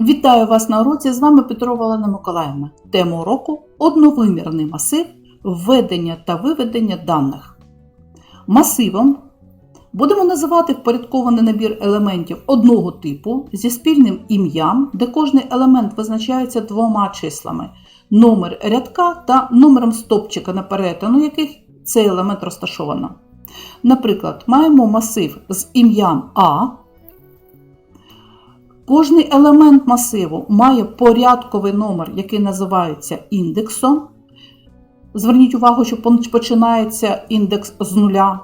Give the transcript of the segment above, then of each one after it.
Вітаю вас на уроці. З вами Петрова Олена Миколаївна. Тема уроку одновимірний масив введення та виведення даних. Масивом будемо називати впорядкований набір елементів одного типу зі спільним ім'ям, де кожний елемент визначається двома числами: номер рядка та номером стопчика, на перетину яких цей елемент розташовано. Наприклад, маємо масив з ім'ям А. Кожний елемент масиву має порядковий номер, який називається індексом. Зверніть увагу, що починається індекс з нуля.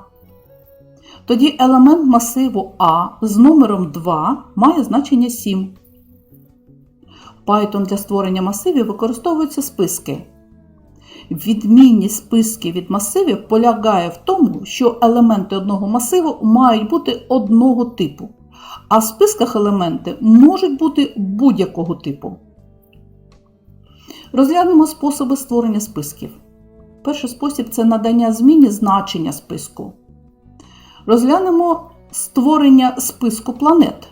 Тоді елемент масиву А з номером 2 має значення 7. Python для створення масивів використовуються списки. Відмінність списків від масивів полягає в тому, що елементи одного масиву мають бути одного типу а в списках елементи можуть бути будь-якого типу. Розглянемо способи створення списків. Перший спосіб це надання зміні значення списку. Розглянемо створення списку планет,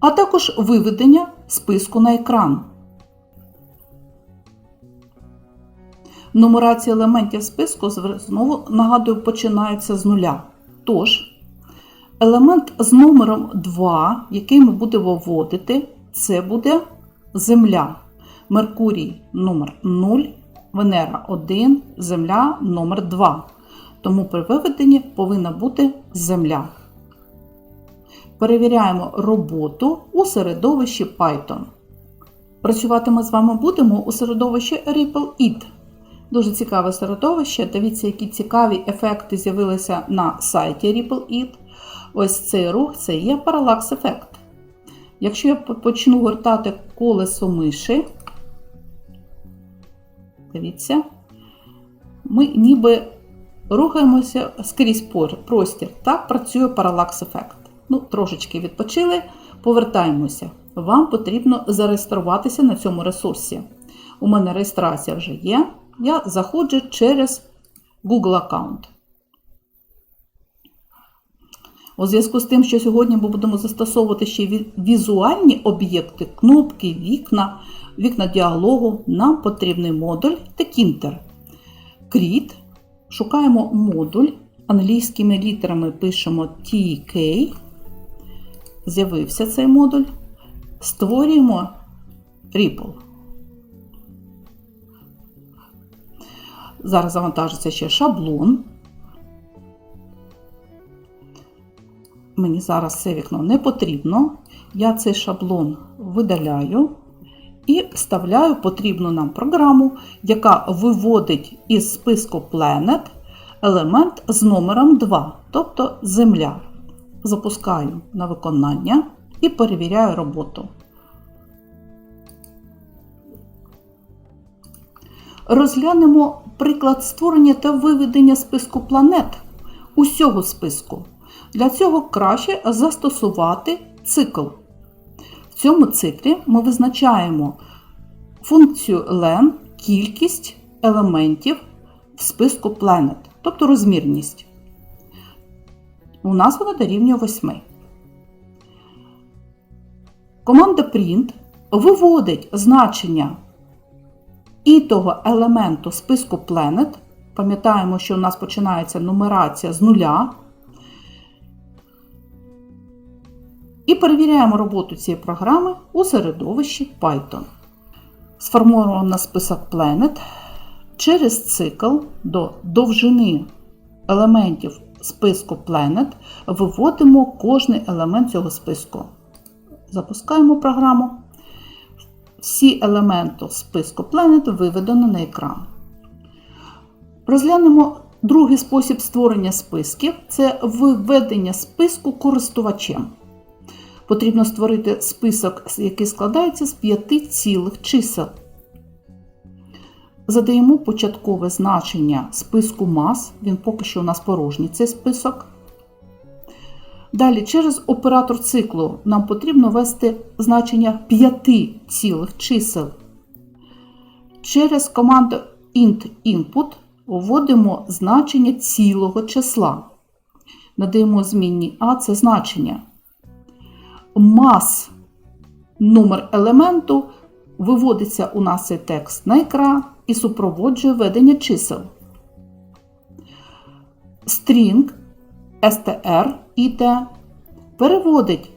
а також виведення списку на екран. Нумерація елементів списку знову нагадую починається з нуля. Тож, елемент з номером 2, який ми будемо вводити, це буде Земля. Меркурій номер 0, Венера 1, Земля номер 2. Тому при виведенні повинна бути Земля. Перевіряємо роботу у середовищі Python. Працювати ми з вами будемо у середовищі RippleIt. Дуже цікаве середовище. Дивіться, які цікаві ефекти з'явилися на сайті RippleIt. Ось цей рух це є паралакс ефект. Якщо я почну гортати колесо миші, дивіться, ми ніби рухаємося скрізь простір. Так працює паралакс ефект. Ну, трошечки відпочили, повертаємося. Вам потрібно зареєструватися на цьому ресурсі. У мене реєстрація вже є я заходжу через Google аккаунт. У зв'язку з тим, що сьогодні ми будемо застосовувати ще візуальні об'єкти, кнопки, вікна, вікна діалогу, нам потрібний модуль Tekinter. Create. Шукаємо модуль, англійськими літерами пишемо TK. З'явився цей модуль. Створюємо Ripple. Зараз завантажиться ще шаблон. Мені зараз це вікно не потрібно. Я цей шаблон видаляю і вставляю потрібну нам програму, яка виводить із списку Planet елемент з номером 2, тобто Земля. Запускаю на виконання і перевіряю роботу. Розглянемо приклад створення та виведення списку планет усього списку. Для цього краще застосувати цикл. В цьому циклі ми визначаємо функцію len кількість елементів в списку планет, тобто розмірність. У нас вона дорівнює 8. Команда print виводить значення і того елементу списку Planet. Пам'ятаємо, що у нас починається нумерація з нуля. І перевіряємо роботу цієї програми у середовищі Python. Сформовано список Planet. Через цикл до довжини елементів списку Planet виводимо кожний елемент цього списку. Запускаємо програму всі елементи списку Planet виведено на екран. Розглянемо другий спосіб створення списків це виведення списку користувачем. Потрібно створити список, який складається з п'яти цілих чисел. Задаємо початкове значення списку мас, він поки що у нас порожній цей список. Далі, через оператор циклу нам потрібно ввести значення п'яти цілих чисел. Через команду int input вводимо значення цілого числа. Надаємо змінні А це значення. мас номер елементу, виводиться у нас цей текст на екран і супроводжує ведення чисел. String str it переводить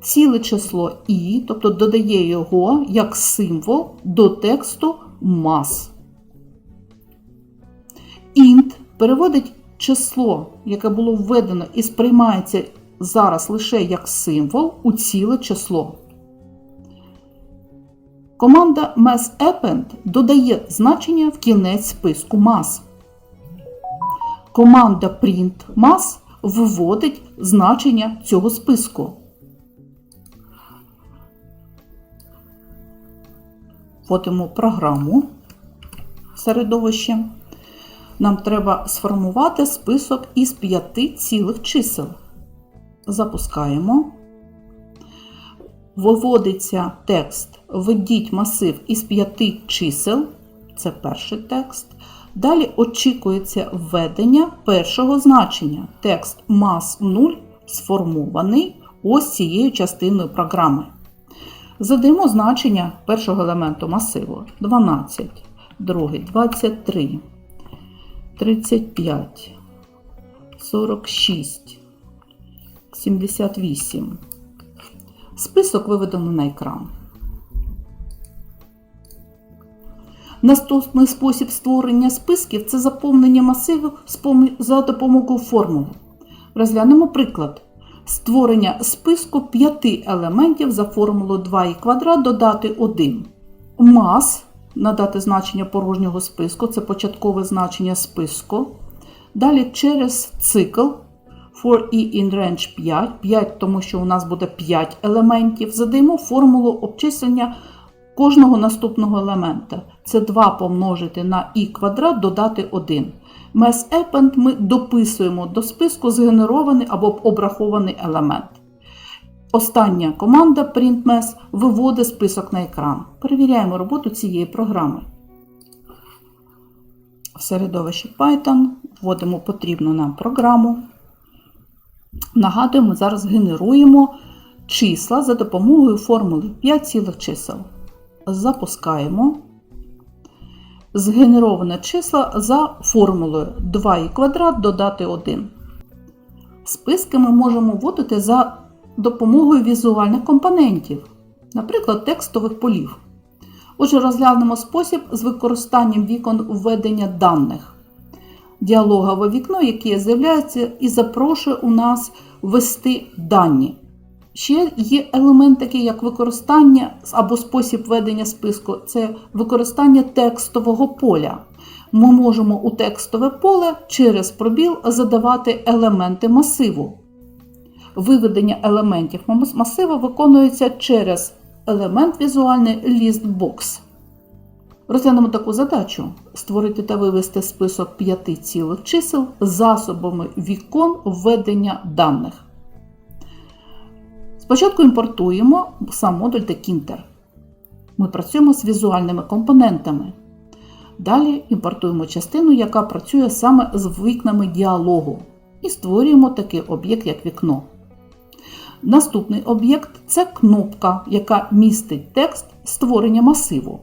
ціле число і, тобто додає його як символ до тексту mass. Int переводить число, яке було введено і сприймається зараз лише як символ у ціле число. Команда massAppend додає значення в кінець списку mass. Команда printMass виводить значення цього списку. Вводимо програму середовище. Нам треба сформувати список із п'яти цілих чисел. Запускаємо. Виводиться текст Введіть масив із п'яти чисел. Це перший текст. Далі очікується введення першого значення. Текст mas 0 сформований ось цією частиною програми. Задаємо значення першого елементу масиву 12, другий 23, 35, 46, 78. Список виведено на екран. Наступний спосіб створення списків це заповнення масиву за допомогою формули. Розглянемо приклад. Створення списку п'яти елементів за формулою 2 і квадрат додати 1. Мас надати значення порожнього списку, це початкове значення списку. Далі через цикл for e in range 5, 5, тому що у нас буде 5 елементів. Задаємо формулу обчислення кожного наступного елемента. Це 2 помножити на і квадрат додати 1. MassAppend ми дописуємо до списку згенерований або обрахований елемент. Остання команда printMass виводить список на екран. Перевіряємо роботу цієї програми. В середовище Python вводимо потрібну нам програму. Нагадуємо, зараз генеруємо числа за допомогою формули 5 цілих чисел. Запускаємо. Згенероване числа за формулою 2 і квадрат додати 1. Списки ми можемо вводити за допомогою візуальних компонентів, наприклад, текстових полів. Отже, розглянемо спосіб з використанням вікон введення даних. Діалогове вікно, яке з'являється і запрошує у нас ввести дані. Ще є елемент такий, як використання або спосіб ведення списку це використання текстового поля. Ми можемо у текстове поле через пробіл задавати елементи масиву. Виведення елементів масиву виконується через елемент візуальний listbox. Розглянемо таку задачу: створити та вивести список п'яти цілих чисел засобами вікон введення даних. Спочатку імпортуємо сам модуль Dekinter. Ми працюємо з візуальними компонентами. Далі імпортуємо частину, яка працює саме з вікнами діалогу, і створюємо такий об'єкт, як вікно. Наступний об'єкт це кнопка, яка містить текст створення масиву.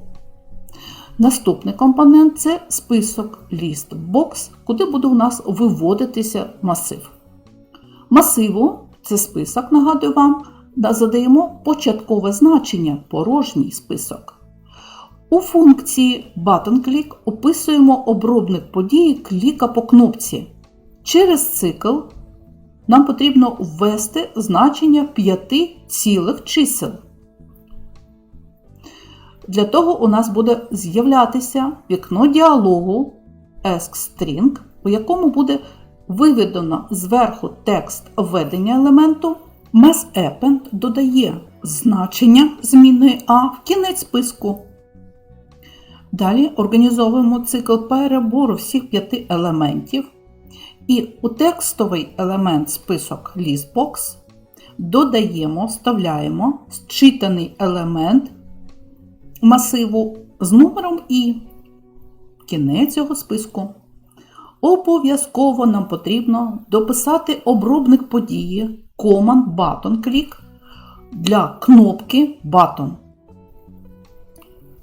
Наступний компонент це список listbox, куди буде у нас виводитися масив. Масиву це список, нагадую вам, задаємо початкове значення порожній список. У функції ButtonClick описуємо обробник події кліка по кнопці. Через цикл нам потрібно ввести значення п'яти цілих чисел. Для того у нас буде з'являтися вікно діалогу EskString, у якому буде виведено зверху текст введення елементу. MassAppend додає значення змінної А в кінець списку. Далі організовуємо цикл перебору всіх п'яти елементів. І у текстовий елемент список listbox додаємо, вставляємо зчитаний елемент масиву з номером І. Кінець цього списку. Обов'язково нам потрібно дописати обробник події Command Button Click для кнопки Button.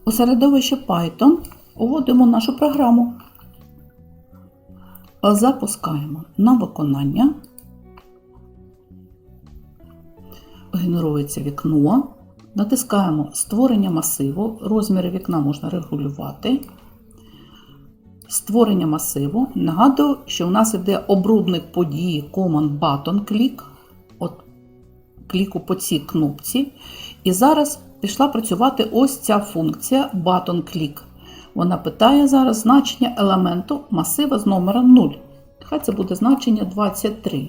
У середовище Python вводимо нашу програму. Запускаємо на виконання. Генерується вікно. Натискаємо Створення масиву. Розміри вікна можна регулювати. Створення масиву. Нагадую, що в нас йде обробник події Command Button Click. Кліку по цій кнопці. І зараз пішла працювати ось ця функція Button Click. Вона питає зараз значення елементу масива з номером 0. Хай це буде значення 23.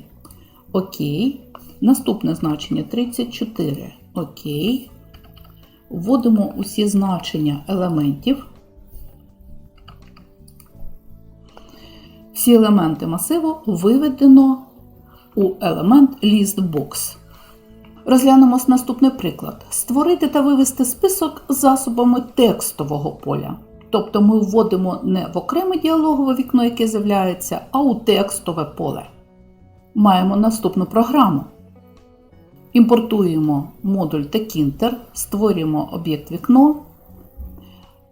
Окей. Наступне значення 34. Окей. Вводимо усі значення елементів. Всі елементи масиву виведено у елемент ListBox. Розглянемо наступний приклад. Створити та вивести список засобами текстового поля. Тобто ми вводимо не в окреме діалогове вікно, яке з'являється, а у текстове поле. Маємо наступну програму. Імпортуємо модуль TechInter, створюємо об'єкт вікно,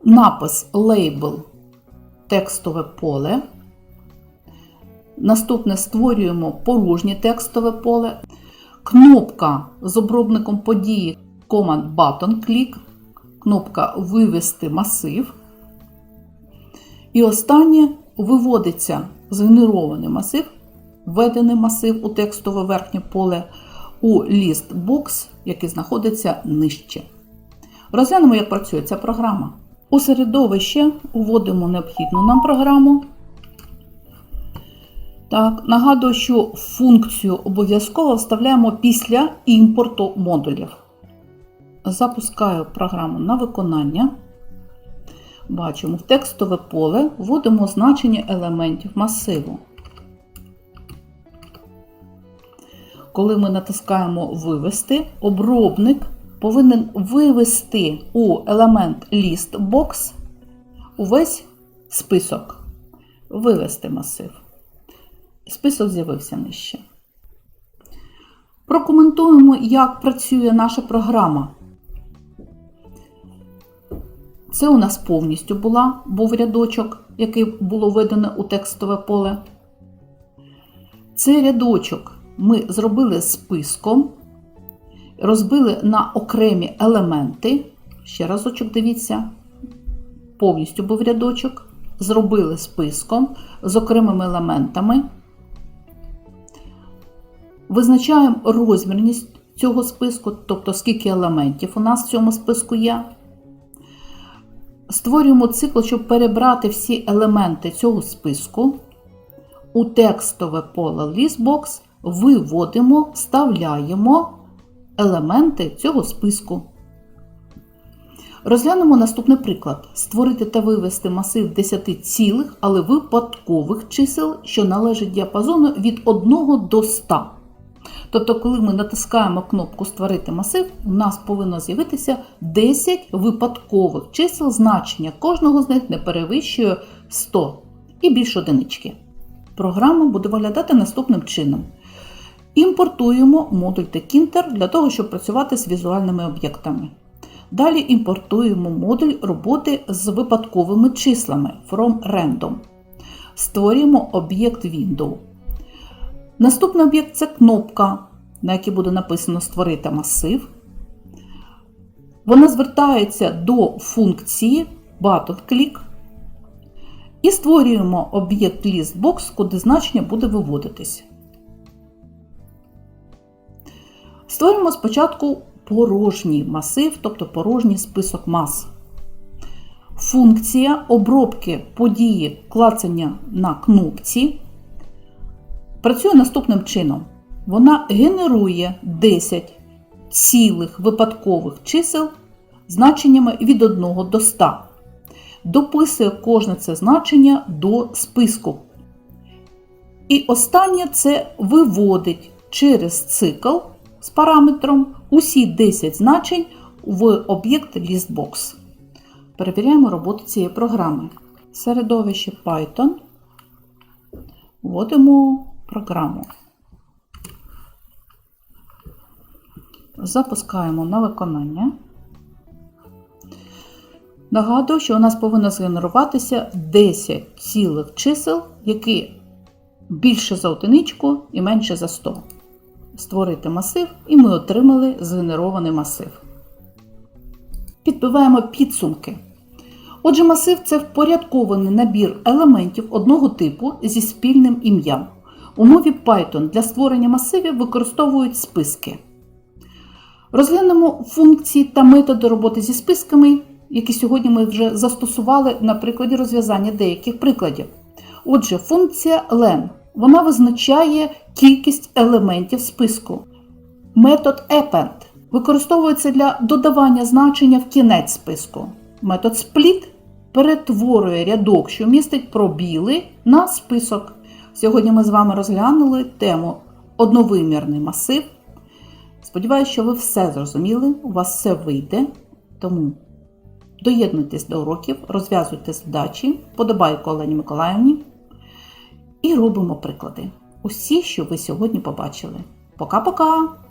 напис Label текстове поле. Наступне створюємо порожнє текстове поле. Кнопка з обробником події Command Button Click, кнопка Вивести масив. І останнє виводиться згенерований масив, введений масив у текстове верхнє поле у ліст-бокс, який знаходиться нижче. Розглянемо, як працює ця програма. У середовище вводимо необхідну нам програму. Так, нагадую, що функцію обов'язково вставляємо після імпорту модулів. Запускаю програму на виконання. Бачимо, в текстове поле вводимо значення елементів масиву. Коли ми натискаємо Вивести, обробник повинен вивести у елемент ListBox увесь список. Вивести масив. Список з'явився нижче. Прокоментуємо, як працює наша програма. Це у нас повністю була, був рядочок, який було введено у текстове поле. Цей рядочок ми зробили списком, розбили на окремі елементи. Ще разочок дивіться, повністю був рядочок. Зробили списком з окремими елементами. Визначаємо розмірність цього списку, тобто скільки елементів у нас в цьому списку є. Створюємо цикл, щоб перебрати всі елементи цього списку. У текстове поле Listbox виводимо, вставляємо елементи цього списку. Розглянемо наступний приклад: створити та вивести масив 10 цілих, але випадкових чисел, що належать діапазону від 1 до 100. Тобто, коли ми натискаємо кнопку Створити масив, у нас повинно з'явитися 10 випадкових чисел, значення кожного з них не перевищує 100 і більше одинички. Програма буде виглядати наступним чином. Імпортуємо модуль TechInter для того, щоб працювати з візуальними об'єктами. Далі імпортуємо модуль роботи з випадковими числами from random. Створюємо об'єкт Window. Наступний об'єкт це кнопка, на якій буде написано Створити масив. Вона звертається до функції Button Click. І створюємо об'єкт ListBox, куди значення буде виводитись. Створюємо спочатку порожній масив, тобто порожній список мас. Функція обробки події клацання на кнопці працює наступним чином. Вона генерує 10 цілих випадкових чисел значеннями від 1 до 100. Дописує кожне це значення до списку. І останнє це виводить через цикл з параметром усі 10 значень в об'єкт ListBox. Перевіряємо роботу цієї програми. Середовище Python. Вводимо програму. запускаємо на виконання. Нагадую, що у нас повинно згенеруватися 10 цілих чисел, які більше за одиничку і менше за 100. Створити масив, і ми отримали згенерований масив. Підбиваємо підсумки. Отже, масив це впорядкований набір елементів одного типу зі спільним ім'ям. У мові Python для створення масивів використовують списки. Розглянемо функції та методи роботи зі списками, які сьогодні ми вже застосували на прикладі розв'язання деяких прикладів. Отже, функція len вона визначає кількість елементів списку. Метод append використовується для додавання значення в кінець списку. Метод split перетворює рядок, що містить пробіли, на список. Сьогодні ми з вами розглянули тему одновимірний масив. Сподіваюся, що ви все зрозуміли, у вас все вийде. Тому доєднуйтесь до уроків, розв'язуйте задачі, подобайку Олені Миколаївні і робимо приклади. Усі, що ви сьогодні побачили. Пока-пока!